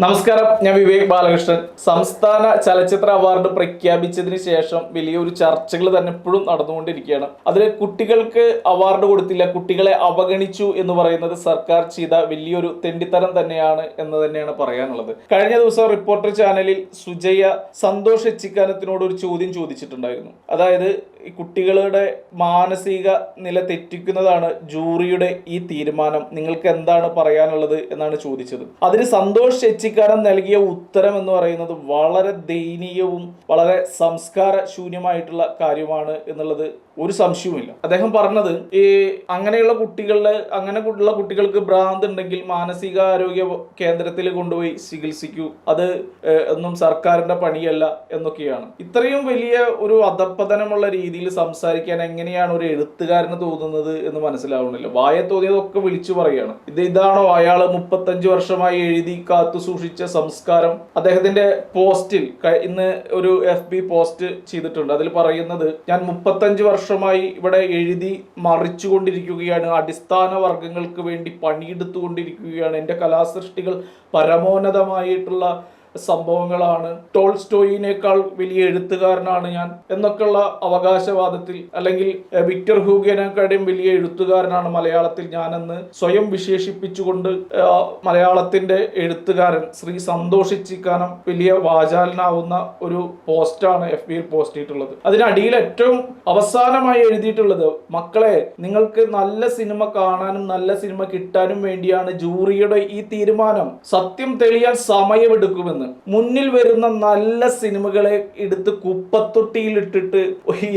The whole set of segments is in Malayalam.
നമസ്കാരം ഞാൻ വിവേക് ബാലകൃഷ്ണൻ. സംസ്ഥാന ചലച്ചിത്ര അവാർഡ് പ്രഖ്യാപിച്ചതിന് ശേഷം വലിയൊരു ചർച്ചകൾ തന്നെ ഇപ്പോഴും നടന്നുകൊണ്ടിരിക്കുകയാണ്. അതിൽ കുട്ടികൾക്ക് അവാർഡ് കൊടുത്തില്ല കുട്ടികളെ അവഗണിച്ചു എന്ന് പറയുന്നത് സർക്കാർ ചെയ്ത വലിയൊരു തെണ്ടിത്തരം തന്നെയാണ് എന്ന് തന്നെയാണ് പറയാനുള്ളത്. കഴിഞ്ഞ ദിവസം റിപ്പോർട്ടർ ചാനലിൽ സുജയ സന്തോഷ് എച്ചിക്കാനത്തിനോട് ഒരു ചോദ്യം ചോദിച്ചിട്ടുണ്ടായിരുന്നു. അതായത് ഈ കുട്ടികളുടെ മാനസിക നില തെറ്റിക്കുന്നതാണ് ജൂറിയുടെ ഈ തീരുമാനം. നിങ്ങൾക്ക് എന്താണ് പറയാനുള്ളത് എന്നാണ് ചോദിച്ചത്. അതിന് സന്തോഷ് ചെച്ചിക്കാരൻ നൽകിയ ഉത്തരം എന്ന് പറയുന്നത് വളരെ ദയനീയവും വളരെ സംസ്കാര ശൂന്യമായിട്ടുള്ള കാര്യമാണ് എന്നുള്ളത് ഒരു സംശയവുമില്ല. അദ്ദേഹം പറഞ്ഞത് ഈ അങ്ങനെയുള്ള കുട്ടികളുടെ അങ്ങനെ ഉള്ള കുട്ടികൾക്ക് ഭ്രാന്ത് ഉണ്ടെങ്കിൽ മാനസികാരോഗ്യ കേന്ദ്രത്തിൽ കൊണ്ടുപോയി ചികിത്സിക്കൂ. അത് ഒന്നും സർക്കാരിന്റെ പണിയല്ല എന്നൊക്കെയാണ്. ഇത്രയും വലിയ ഒരു അധപ്പതനമുള്ള രീതിയിൽ സംസാരിക്കാൻ എങ്ങനെയാണ് ഒരു എഴുത്തുകാരന് തോന്നുന്നത് എന്ന് മനസ്സിലാവുന്നില്ല. വായ തോന്നിയതൊക്കെ വിളിച്ചു പറയുകയാണ് ഇത് ഇതാണോ അയാൾ മുപ്പത്തഞ്ച് വർഷമായി എഴുതി കാത്തു സൂക്ഷിച്ച സംസ്കാരം? അദ്ദേഹത്തിന്റെ പോസ്റ്റിൽ ഇന്ന് ഒരു എഫ് ബി പോസ്റ്റ് ചെയ്തിട്ടുണ്ട്. അതിൽ പറയുന്നത് ഞാൻ മുപ്പത്തഞ്ച് വർഷമായി ഇവിടെ എഴുതി മറിച്ചുകൊണ്ടിരിക്കുകയാണ്. അടിസ്ഥാന വർഗങ്ങൾക്ക് വേണ്ടി പണിയെടുത്തുകൊണ്ടിരിക്കുകയാണ്. എന്റെ കലാസൃഷ്ടികൾ പരമോന്നതമായിട്ടുള്ള സംഭവങ്ങളാണ്. ടോൾസ്റ്റോയിനേക്കാൾ വലിയ എഴുത്തുകാരനാണ് ഞാൻ എന്നൊക്കെയുള്ള അവകാശവാദത്തിൽ അല്ലെങ്കിൽ വിക്ടർ ഹൂഗിയനെക്കാളും വലിയ എഴുത്തുകാരനാണ് മലയാളത്തിൽ ഞാനെന്ന് സ്വയം വിശേഷിപ്പിച്ചുകൊണ്ട് മലയാളത്തിന്റെ എഴുത്തുകാരൻ ശ്രീ സന്തോഷിച്ചിക്കാനം വലിയ വാചാലനാവുന്ന ഒരു പോസ്റ്റാണ് എഫ് ബിയിൽ പോസ്റ്റ് ചെയ്തിട്ടുള്ളത് അതിനടിയിൽ ഏറ്റവും അവസാനമായി എഴുതിയിട്ടുള്ളത് മക്കളെ നിങ്ങൾക്ക് നല്ല സിനിമ കാണാനും നല്ല സിനിമ കിട്ടാനും വേണ്ടിയാണ് ജൂറിയുടെ ഈ തീരുമാനം. സത്യം തെളിയാൻ സമയമെടുക്കുമെന്ന്. മുന്നിൽ വരുന്ന നല്ല സിനിമകളെ എടുത്ത് കുപ്പത്തൊട്ടിയിലിട്ടിട്ട്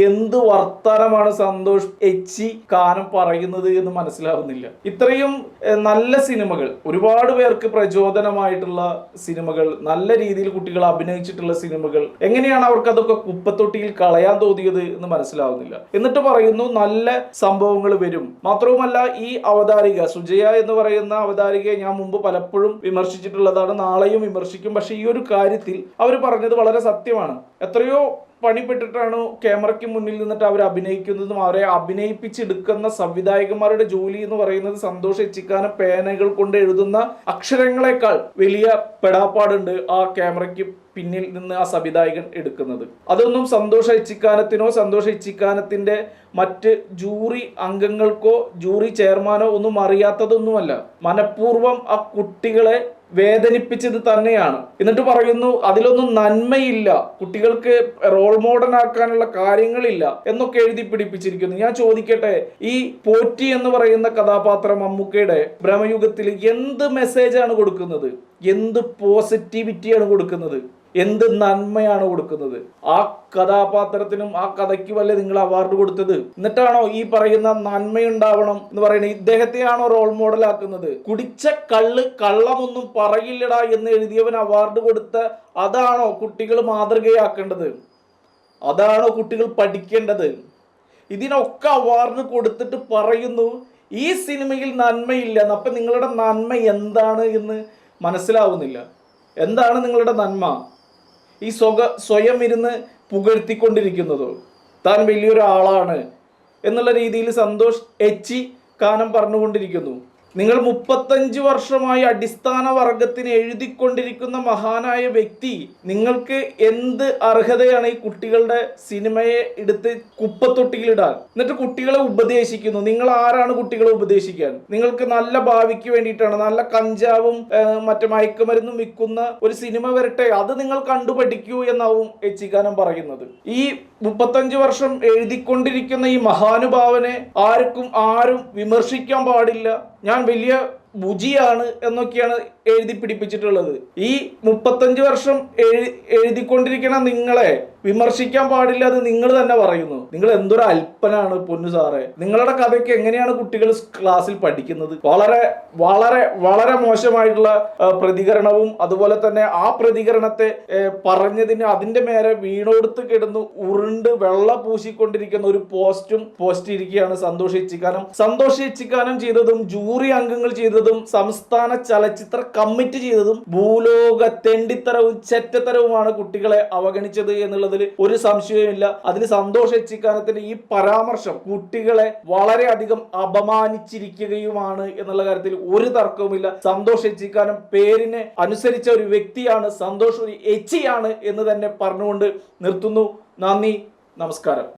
എന്ത് വർത്താനമാണ് സന്തോഷ് എച്ചി കാനം പറയുന്നത് എന്ന് മനസ്സിലാവുന്നില്ല. ഇത്രയും നല്ല സിനിമകൾ ഒരുപാട് പേർക്ക് പ്രചോദനമായിട്ടുള്ള സിനിമകൾ നല്ല രീതിയിൽ കുട്ടികൾ അഭിനയിച്ചിട്ടുള്ള സിനിമകൾ എങ്ങനെയാണ് അവർക്ക് അതൊക്കെ കുപ്പത്തൊട്ടിയിൽ കളയാൻ തോന്നിയത് എന്ന് മനസ്സിലാവുന്നില്ല. എന്നിട്ട് പറയുന്നു നല്ല സംഭവങ്ങൾ വരും. മാത്രവുമല്ല ഈ അവതാരിക സുജയ എന്ന് പറയുന്ന അവതാരികയെ ഞാൻ മുമ്പ് പലപ്പോഴും വിമർശിച്ചിട്ടുള്ളതാണ് നാളെയും വിമർശിക്കും. പക്ഷെ ഈ ഒരു കാര്യത്തിൽ അവർ പറഞ്ഞത് വളരെ സത്യമാണ്. എത്രയോ പണിപ്പെട്ടിട്ടാണ് ക്യാമറയ്ക്ക് മുന്നിൽ നിന്നിട്ട് അവർ അഭിനയിക്കുന്നതും അവരെ അഭിനയിപ്പിച്ചെടുക്കുന്ന സംവിധായകന്മാരുടെ ജോലി എന്ന് പറയുന്നത് സന്തോഷ എച്ചിക്കാനം പേനകൾ കൊണ്ട് എഴുതുന്ന അക്ഷരങ്ങളെക്കാൾ വലിയ പെടാപ്പാടുണ്ട് ആ ക്യാമറയ്ക്ക് പിന്നിൽ നിന്ന് ആ സംവിധായകൻ എടുക്കുന്നത്. അതൊന്നും സന്തോഷ ഇച്ചിക്കാനത്തിനോ സന്തോഷ ഇച്ചിക്കാനത്തിന്റെ മറ്റ് ജൂറി അംഗങ്ങൾക്കോ ജൂറി ചെയർമാനോ ഒന്നും അറിയാത്തതൊന്നുമല്ല. മനഃപൂർവം ആ കുട്ടികളെ വേദനിപ്പിച്ചത് തന്നെയാണ്. എന്നിട്ട് പറയുന്നു അതിലൊന്നും നന്മയില്ല. കുട്ടികൾക്ക് റോൾ മോഡൽ ആക്കാനുള്ള കാര്യങ്ങളില്ല എന്നൊക്കെ എഴുതി പിടിപ്പിച്ചിരിക്കുന്നു. ഞാൻ ചോദിക്കട്ടെ ഈ പോറ്റി എന്ന് പറയുന്ന കഥാപാത്രം അമ്മുക്കയുടെ ഭ്രമയുഗത്തിൽ എന്ത് മെസ്സേജാണ് കൊടുക്കുന്നത്? എന്ത് പോസിറ്റിവിറ്റിയാണ് കൊടുക്കുന്നത്? എന്ത് നന്മയാണ് കൊടുക്കുന്നത്? ആ കഥാപാത്രത്തിനും ആ കഥയ്ക്ക് വല്ല നിങ്ങൾ അവാർഡ് കൊടുത്തത്? എന്നിട്ടാണോ ഈ പറയുന്ന നന്മയുണ്ടാവണം എന്ന് പറയുന്നത്? ഇദ്ദേഹത്തെയാണോ റോൾ മോഡൽ ആക്കുന്നത്? കുടിച്ച കള്ള് കള്ളമൊന്നും പറയില്ലടാ എന്ന് എഴുതിയവൻ അവാർഡ് കൊടുത്ത അതാണോ കുട്ടികൾ മാതൃകയാക്കേണ്ടത്? അതാണോ കുട്ടികൾ പഠിക്കേണ്ടത്? ഇതിനൊക്കെ അവാർഡ് കൊടുത്തിട്ട് പറയുന്നു ഈ സിനിമയിൽ നന്മയില്ല. അപ്പം നിങ്ങളുടെ നന്മ എന്താണ് എന്ന് മനസ്സിലാവുന്നില്ല. എന്താണ് നിങ്ങളുടെ നന്മ? ഈ സ്വക സ്വയം ഇരുന്ന് പുകഴ്ത്തിക്കൊണ്ടിരിക്കുന്നതോ? താൻ വലിയൊരാളാണ് എന്നുള്ള രീതിയിൽ സന്തോഷ് എച്ചി കാനം പറഞ്ഞുകൊണ്ടിരിക്കുന്നു. നിങ്ങൾ മുപ്പത്തഞ്ച് വർഷമായി അടിസ്ഥാന വർഗത്തിന് എഴുതിക്കൊണ്ടിരിക്കുന്ന മഹാനായ വ്യക്തി നിങ്ങൾക്ക് എന്ത് അർഹതയാണ് ഈ കുട്ടികളുടെ സിനിമയെ എടുത്ത് കുപ്പത്തൊട്ടിയിലിടാൻ? എന്നിട്ട് കുട്ടികളെ ഉപദേശിക്കുന്നു. നിങ്ങൾ ആരാണ് കുട്ടികളെ ഉപദേശിക്കാൻ? നിങ്ങൾക്ക് നല്ല ഭാവിക്ക് വേണ്ടിയിട്ടാണ് നല്ല കഞ്ചാവും മറ്റു മയക്കുമരുന്നും വിൽക്കുന്ന ഒരു സിനിമ വരട്ടെ അത് നിങ്ങൾ കണ്ടു പഠിക്കൂ എന്നാവും എച്ചിക്കാനം പറയുന്നത്. ഈ മുപ്പത്തഞ്ച് വർഷം എഴുതിക്കൊണ്ടിരിക്കുന്ന ഈ മഹാനുഭാവനെ ആർക്കും ആരും വിമർശിക്കാൻ പാടില്ല. ഞാൻ വലിയ ബുജിയാണ് എന്നൊക്കെയാണ് എഴുതി പിടിപ്പിച്ചിട്ടുള്ളത്. ഈ മുപ്പത്തഞ്ച് വർഷം എഴുതി എഴുതിക്കൊണ്ടിരിക്കുന്ന നിങ്ങളെ വിമർശിക്കാൻ പാടില്ല അത് നിങ്ങൾ തന്നെ പറയുന്നു. നിങ്ങൾ എന്തൊരു അല്പനാണ് പൊന്നു സാറേ. നിങ്ങളുടെ കഥയ്ക്ക് എങ്ങനെയാണ് കുട്ടികൾ ക്ലാസ്സിൽ പഠിക്കുന്നത്? വളരെ വളരെ വളരെ മോശമായിട്ടുള്ള പ്രതികരണവും അതുപോലെ തന്നെ ആ പ്രതികരണത്തെ പറഞ്ഞതിന് അതിന്റെ മേലെ വീണോടുത്ത് കിടന്നു ഉരുണ്ട് വെള്ള പൂശിക്കൊണ്ടിരിക്കുന്ന ഒരു പോസ്റ്റും പോസ്റ്റ് ഇരിക്കുകയാണ് സന്തോഷ് ഇച്ചിക്കാനം. സന്തോഷ് ഇച്ചിക്കാനം ചെയ്തതും ജൂറി അംഗങ്ങൾ ചെയ്തതും സംസ്ഥാന ചലച്ചിത്ര കമ്മിറ്റി ചെയ്തതും ഭൂലോക തെണ്ടിത്തരവും ചെറ്റത്തരവുമാണ് കുട്ടികളെ അവഗണിച്ചത് എന്നുള്ളത് എന്നതിൽ ഒരു സംശയവുമില്ല. അതിൽ സന്തോഷ് എച്ചിക്കാനത്തിന്റെ ഈ പരാമർശം കുട്ടികളെ വളരെയധികം അപമാനിച്ചിരിക്കുകയുമാണ് എന്നുള്ള കാര്യത്തിൽ ഒരു തർക്കവുമില്ല. സന്തോഷ് എച്ചിക്കാനം പേരിനെ അനുസരിച്ച ഒരു വ്യക്തിയാണ് സന്തോഷ് ഒരു എച്ചിയാണ് എന്ന് തന്നെ പറഞ്ഞുകൊണ്ട് നിർത്തുന്നു. നന്ദി നമസ്കാരം.